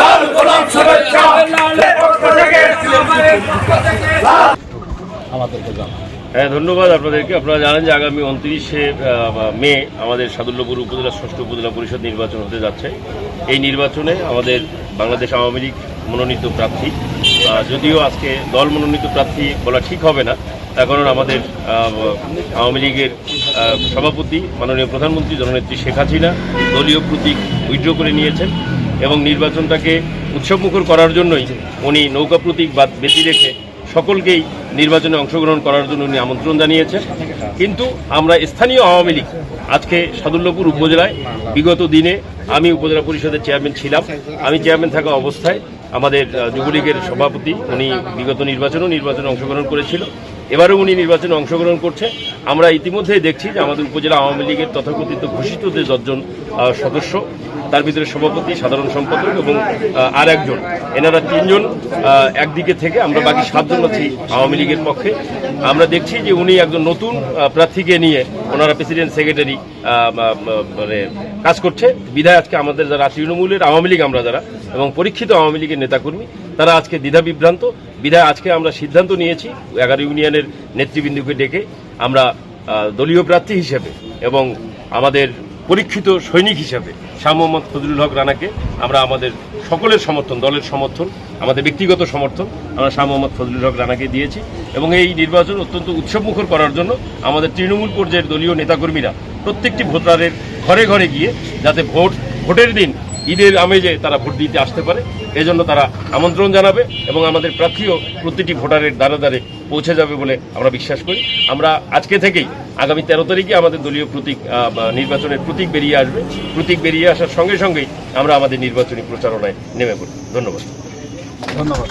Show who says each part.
Speaker 1: লাল শুভেচ্ছা। আমাদেরকে হ্যাঁ ধন্যবাদ আপনাদেরকে। আপনারা জানেন যে আগামী উনত্রিশে মে আমাদের সাদুল্যপুর উপজেলা ষষ্ঠ উপজেলা পরিষদ নির্বাচন হতে যাচ্ছে। এই নির্বাচনে আমাদের বাংলাদেশ আওয়ামী লীগ মনোনীত প্রার্থী। যদিও আজকে দল মনোনীত প্রার্থী বলা ঠিক হবে না তার কারণ আমাদের আওয়ামী লীগের সভাপতি মাননীয় প্রধানমন্ত্রী জননেত্রী শেখ হাসিনা দলীয় প্রতীক উইড্র করে নিয়েছেন। এবং নির্বাচনটাকে উৎসবমুখর করার জন্যই উনি নৌকা প্রতীক বাদ বেঁচে রেখে সকলকেই নির্বাচনে অংশগ্রহণ করার জন্য উনি আমন্ত্রণ জানিয়েছেন। কিন্তু আমরা স্থানীয় আওয়ামী লীগ আজকে সাদুল্যপুর উপজেলায় বিগত দিনে আমি উপজেলা পরিষদের চেয়ারম্যান ছিলাম। আমি চেয়ারম্যান থাকা অবস্থায় আমাদের যুবলীগের সভাপতি উনি বিগত নির্বাচনেও নির্বাচনে অংশগ্রহণ করেছিল। এবারেও উনি নির্বাচনে অংশগ্রহণ করছে। আমরা ইতিমধ্যেই দেখছি যে আমাদের উপজেলা আওয়ামী লীগের তথাকথিত ঘোষিত যে দশজন সদস্য, তার ভিতরে সভাপতি, সাধারণ সম্পাদক এবং আর একজন। এনারা তিনজন একদিকে থেকে আমরা বাকি সাতজন আছি আওয়ামী লীগের পক্ষে। আমরা দেখছি যে উনি একজন নতুন প্রার্থীকে নিয়ে ওনারা প্রেসিডেন্ট, সেক্রেটারি মানে কাজ করছে। বিধায় আজকে আমাদের যারা তৃণমূলের আওয়ামী লীগ, আমরা যারা এবং পরীক্ষিত আওয়ামী লীগের নেতাকর্মী, তারা আজকে দ্বিধা বিভ্রান্ত। বিধায় আজকে আমরা সিদ্ধান্ত নিয়েছি, এগারো ইউনিয়নের নেতৃবৃন্দকে ডেকে আমরা দলীয় প্রার্থী হিসেবে এবং আমাদের পরীক্ষিত সৈনিক হিসেবে, শাহ মোহাম্মদ ফজলুল হক রানাকে আমরা আমাদের সকলের সমর্থন, দলের সমর্থন, আমাদের ব্যক্তিগত সমর্থন, আমরা শাহ মোহাম্মদ ফজলুল হক রানাকে দিয়েছি এবং এই নির্বাচন অত্যন্ত উৎসবমুখর করার জন্য আমাদের তৃণমূল পর্যায়ের দলীয় নেতাকর্মীরা প্রত্যেকটি ভোটারের ঘরে ঘরে গিয়ে যাতে ভোট ভোটের দিন ঈদের আমেজে তারা ভোট দিতে আসতে পারে। এজন্য তারা আমন্ত্রণ জানাবে এবং আমাদের প্রার্থীও প্রতিটি ভোটারের দ্বারে দ্বারে পৌঁছে যাবে বলে আমরা বিশ্বাস করি। আমরা আজকে থেকেই আগামী তেরো তারিখে আমাদের দলীয় প্রতীক নির্বাচনের প্রতীক বেরিয়ে আসবে। প্রতীক বেরিয়ে আসার সঙ্গে সঙ্গেই আমরা আমাদের নির্বাচনী প্রচারণায় নেমে পড়ি ধন্যবাদ।
Speaker 2: ধন্যবাদ।